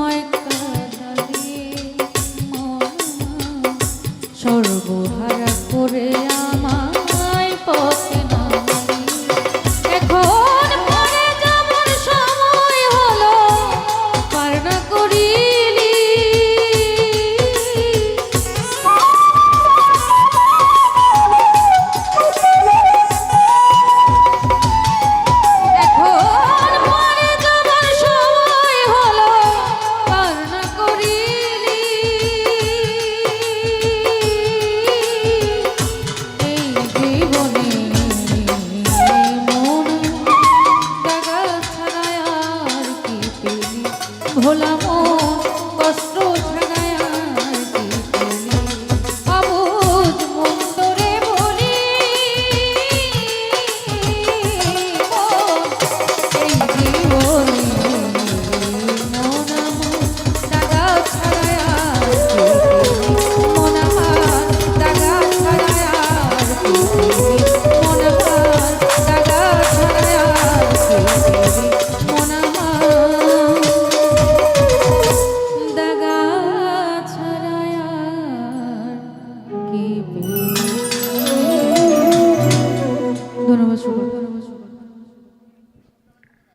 আমায় সর্বহারা করে আমার। ভোলা মন। 입이 너를 와 죽을 바라봐